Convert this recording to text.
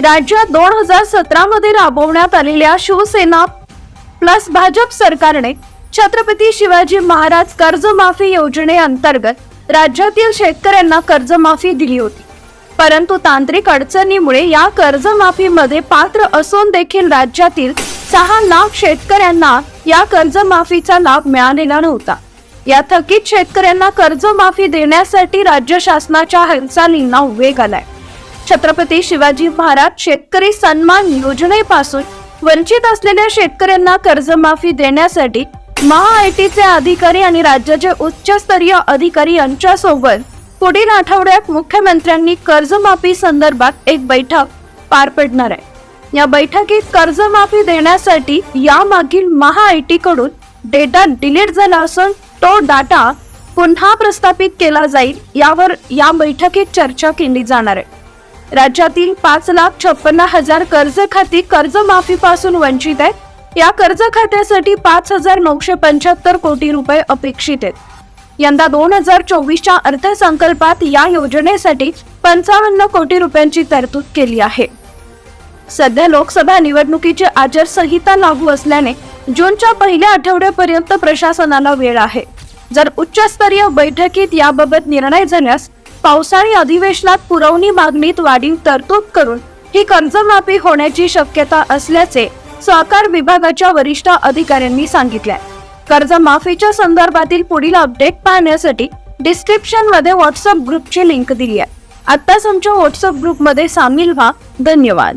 राज्यात दोन हजार सतरा मध्ये राबवण्यात आलेल्या शिवसेना प्लस भाजप सरकारने छत्रपती शिवाजी महाराज कर्जमाफी योजनेअंतर्गत राज्यातील शेतकऱ्यांना कर्जमाफी दिली होती. परंतु तांत्रिक अडचणीमुळे या कर्जमाफीमध्ये पात्र असून देखील राज्यातील सहा लाख शेतकऱ्यांना या कर्जमाफीचा लाभ मिळालेला नव्हता. या थकीत शेतकऱ्यांना कर्जमाफी देण्यासाठी राज्य शासनाच्या हालचालींना वेग आलाय. छत्रपती शिवाजी महाराज शेतकरी सन्मान योजनेपासून वंचित असलेल्या शेतकऱ्यांना कर्जमाफी देण्यासाठी महाआयटीचे अधिकारी आणि राज्याचे उच्चस्तरीय अधिकारी यांच्यासोबत पुढील आठवड्यात मुख्यमंत्र्यांनी कर्जमाफी संदर्भात एक बैठक पार पडणार आहे. या बैठकीत कर्जमाफी देण्यासाठी यामागील महाआयटी कडून डेटा डिलीट झाला असून तो डाटा पुन्हा प्रस्थापित केला जाईल यावर या बैठकीत चर्चा केली जाणार आहे. राज्यातील पाच लाख छप्पन्न हजार कर्ज खाती कर्जमाफीपासून वंचित आहेत. या कर्ज खात्यासाठी पाच हजार नऊशे पंच्याहत्तर कोटी रुपये अपेक्षित आहेत. यंदा दोन हजार चोवीसच्या अर्थसंकल्पात या योजनेसाठी पंचावन्न कोटी रुपयांची तरतूद केली आहे. सध्या लोकसभा निवडणुकीची आचारसंहिता लागू असल्याने जूनच्या पहिल्या आठवड्यापर्यंत प्रशासनाला वेळ आहे. जर उच्चस्तरीय बैठकीत याबाबत निर्णय झाल्यास पावसाळी अधिवेशनात पुरवणी मागणीत वाढीव तरतूद करून ही कर्जमाफी होण्याची शक्यता असल्याचे सहकार विभागाच्या वरिष्ठ अधिकाऱ्यांनी सांगितले. कर्जमाफीच्या संदर्भातील पुढील अपडेट पाहण्यासाठी डिस्क्रिप्शनमध्ये व्हॉट्सअप ग्रुपची लिंक दिली आहे. आत्ताच आमच्या व्हॉट्सअप ग्रुपमध्ये सामील व्हा. धन्यवाद.